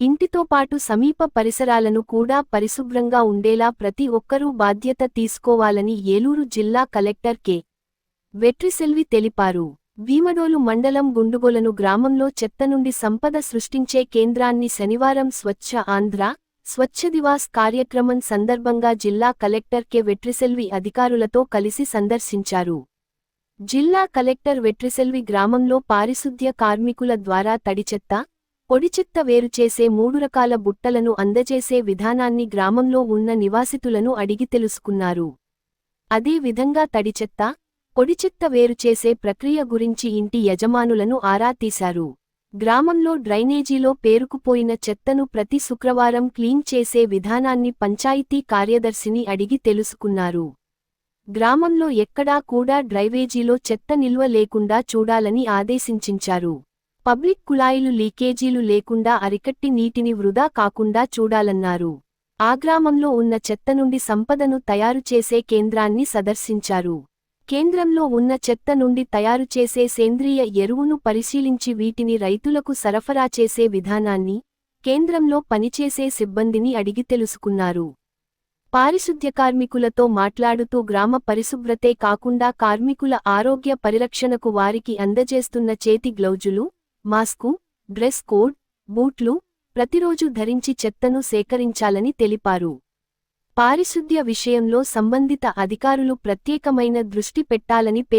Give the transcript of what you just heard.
ఇంటితో పాటు సమీప పరిసరాలను కూడా పరిశుభ్రంగా ఉండేలా ప్రతి ఒక్కరూ బాధ్యత తీసుకోవాలని ఏలూరు జిల్లా కలెక్టర్ కె. వెట్రిసెల్వి తెలిపారు. భీమడోలు మండలం గుండుగోలను గ్రామంలో చెత్త నుండి సంపద సృష్టించే కేంద్రాన్ని శనివారం స్వచ్ఛ ఆంధ్ర స్వచ్ఛ దివాస్ కార్యక్రమం సందర్భంగా జిల్లా కలెక్టర్ కె. వెట్రిసెల్వి అధికారులతో కలిసి సందర్శించారు. జిల్లా కలెక్టర్ వెట్రిసెల్వి గ్రామంలో పారిశుద్ధ్య కార్మికుల ద్వారా తడిచెత్త పొడిచెత్త వేరుచేసే మూడు రకాల బుట్టలను అందజేసే విధానాన్ని గ్రామంలో ఉన్న నివాసితులను అడిగి తెలుసుకున్నారు. అదే విధంగా తడిచెత్త పొడిచెత్త వేరుచేసే ప్రక్రియ గురించి ఇంటి యజమానులను ఆరా తీశారు. గ్రామంలో డ్రైనేజీలో పేరుకుపోయిన చెత్తను ప్రతి శుక్రవారం క్లీన్ చేసే విధానాన్ని పంచాయతీ కార్యదర్శిని అడిగి తెలుసుకున్నారు. గ్రామంలో ఎక్కడా కూడా డ్రైవేజీలో చెత్త నిల్వ లేకుండా చూడాలని ఆదేశించించారు. పబ్లిక్ కుళాయిలు లీకేజీలు లేకుండా అరికట్టి నీటిని వృధా కాకుండా చూడాలన్నారు. ఆ గ్రామంలో ఉన్న చెత్త నుండి సంపదను తయారు చేసే కేంద్రాన్ని సదర్శించారు. కేంద్రంలో ఉన్న చెత్త నుండి తయారు చేసే సేంద్రియ ఎరువును పరిశీలించి వీటిని రైతులకు సరఫరా చేసే విధానాన్ని కేంద్రంలో పనిచేసే సిబ్బందిని అడిగి తెలుసుకున్నారు. పారిశుద్ధ్య కార్మికులతో మాట్లాడుతూ గ్రామ పరిశుభ్రతే కాకుండా కార్మికుల ఆరోగ్య పరిరక్షణకు వారికి అందజేస్తున్న చేతి గ్లౌజులు మాస్కు డ్రెస్ కోడ్ బూట్లు ప్రతిరోజు ధరించి చెత్తను సేకరించాలని తెలిపారు. పారిశుద్ధ్య విషయంలో సంబంధిత అధికారులు ప్రత్యేకమైన దృష్టి పెట్టాలని పే